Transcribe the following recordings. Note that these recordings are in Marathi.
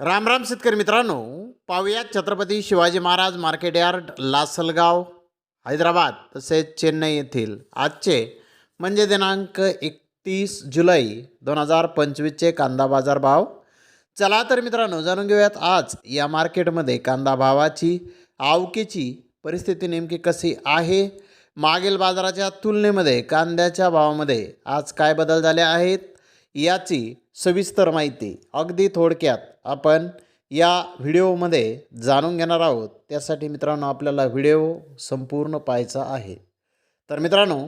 राम राम शेतकरी मित्रांनो पाहुयात छत्रपती शिवाजी महाराज मार्केट यार्ड लासलगाव हैदराबाद तसेच चेन्नई येथील आजचे म्हणजे दिनांक एकतीस जुलै दोन हजार पंचवीसचे कांदा बाजार भाव. चला तर मित्रांनो जाणून घेऊयात आज या मार्केटमध्ये कांदा भावाची आवकेची परिस्थिती नेमकी कशी आहे? मागील बाजाराच्या तुलनेमध्ये कांद्याच्या भावामध्ये आज काय बदल झाले आहेत? याची सविस्तर माहिती अगदी थोडक्यात आपण या व्हिडिओमध्ये जाणून घेणार आहोत. त्यासाठी मित्रांनो आपल्याला व्हिडिओ संपूर्ण पाहायचा आहे. तर मित्रांनो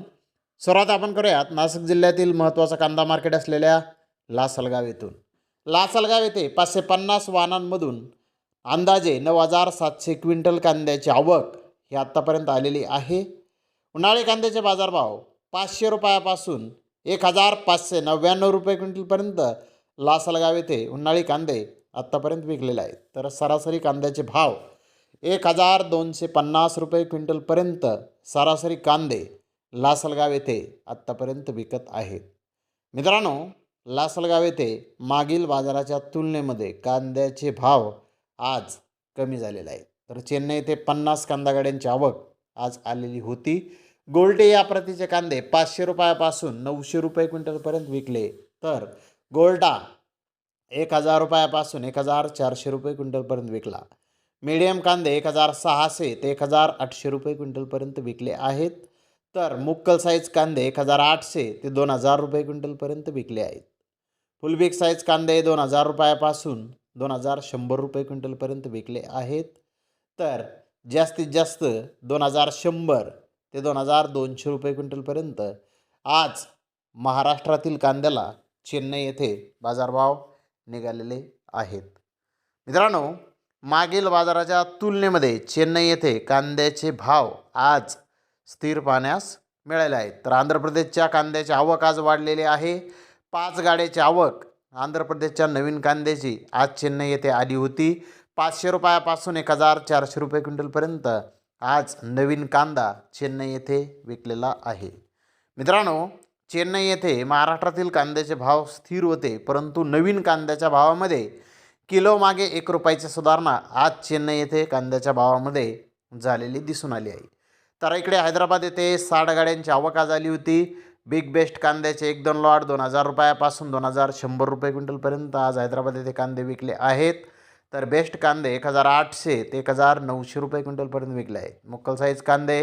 सर्वात आपण करूयात. नाशिक जिल्ह्यातील महत्त्वाचा कांदा मार्केट असलेल्या लासलगाव येथून. लासलगाव येथे पाचशे पन्नास वाहनांमधून अंदाजे नऊ हजार सातशे क्विंटल कांद्याची आवक ही आत्तापर्यंत आलेली आहे. उन्हाळी कांद्याचे बाजारभाव पाचशे रुपयापासून एक हजार पाचशे नव्याण्णव रुपये क्विंटलपर्यंत लासलगाव येथे उन्हाळी कांदे आत्तापर्यंत विकलेले आहेत. तर सरासरी कांद्याचे भाव एक हजार दोनशे पन्नास रुपये क्विंटलपर्यंत सरासरी कांदे लासलगाव येथे आत्तापर्यंत विकत आहेत. मित्रांनो लासलगाव येथे मागील बाजाराच्या तुलनेमध्ये कांद्याचे भाव आज कमी झालेले आहेत. तर चेन्नई येथे पन्नास कांदा गाड्यांची आवक आज आलेली होती. गोल्डे या प्रतीचे कांदे पाचशे रुपयापासून नऊशे रुपये क्विंटलपर्यंत विकले. तर गोल्डा एक हजार रुपयापासून एक हजार चारशे रुपये क्विंटलपर्यंत विकला. मीडियम कांदे एक हजार सहाशे ते एक हजार आठशे रुपये क्विंटलपर्यंत विकले आहेत. तर मुक्कल साईज कांदे एक हजार आठशे ते दोन हजार रुपये क्विंटलपर्यंत विकले आहेत. फुलबीक साईज कांदे दोन हजार रुपयापासून दोन हजार शंभर रुपये क्विंटलपर्यंत विकले आहेत. तर जास्तीत जास्त दोन हजार शंभर ते दोन हजार दोनशे रुपये क्विंटलपर्यंत. आज महाराष्ट्रातील कांद्याला चेन्नई येथे बाजारभाव निघालेले आहेत. मित्रांनो मागील बाजाराच्या तुलनेमध्ये चेन्नई येथे कांद्याचे भाव आज स्थिर पाहण्यास मिळाले आहेत. तर आंध्र प्रदेशच्या कांद्याची आवक आज वाढलेली आहे. पाच गाड्याची आवक आंध्र प्रदेशच्या नवीन कांद्याची आज चेन्नई येथे आली होती. पाचशे रुपयापासून एक हजार चारशे रुपये क्विंटलपर्यंत आज नवीन कांदा चेन्नई येथे विकलेला आहे. मित्रांनो चेन्नई येथे महाराष्ट्रातील कांद्याचे भाव स्थिर होते परंतु नवीन कांद्याच्या भावामध्ये किलो मागे एक रुपयाची सुधारणा आज चेन्नई येथे कांद्याच्या भावामध्ये झालेली दिसून आली आहे. तर इकडे हैदराबाद येथे साठ गाड्यांची आवक आज आली होती. बिग बेस्ट कांद्याचे एक दोन लॉट दोन हजार रुपयापासून दोन हजार शंभर रुपये क्विंटलपर्यंत आज हैदराबाद येथे कांदे विकले आहेत. तर बेस्ट कांदे एक हजार आठशे ते एक हजार नऊशे रुपये क्विंटलपर्यंत विकले आहेत. मुक्कल साईज कांदे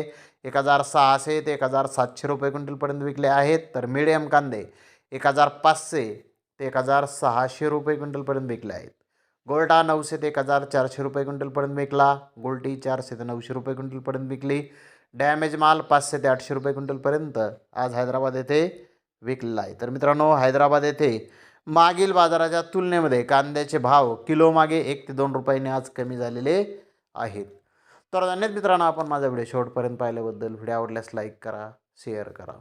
एक हजार सहाशे ते एक हजार सातशे रुपये क्विंटलपर्यंत विकले आहेत. तर मिडियम कांदे एक हजार पाचशे ते एक हजार सहाशे रुपये क्विंटलपर्यंत विकले आहेत. गोल्टा नऊशे ते एक हजार चारशे रुपये क्विंटलपर्यंत विकला. गोल्टी चारशे ते नऊशे रुपये क्विंटलपर्यंत विकली. डॅमेज माल पाचशे ते आठशे रुपये क्विंटलपर्यंत आज हैदराबाद येथे विकलेला आहे. तर मित्रांनो हैदराबाद येथे मागील बाजाराच्या तुलनेमध्ये कांद्याचे भाव किलोमागे एक ते दोन रुपयाने आज कमी झालेले आहेत. तर धन्यवाद मित्रांनो आपण माझा व्हिडिओ शेवटपर्यंत पाहिल्याबद्दल व्हिडिओ आवडल्यास लाईक करा शेअर करा.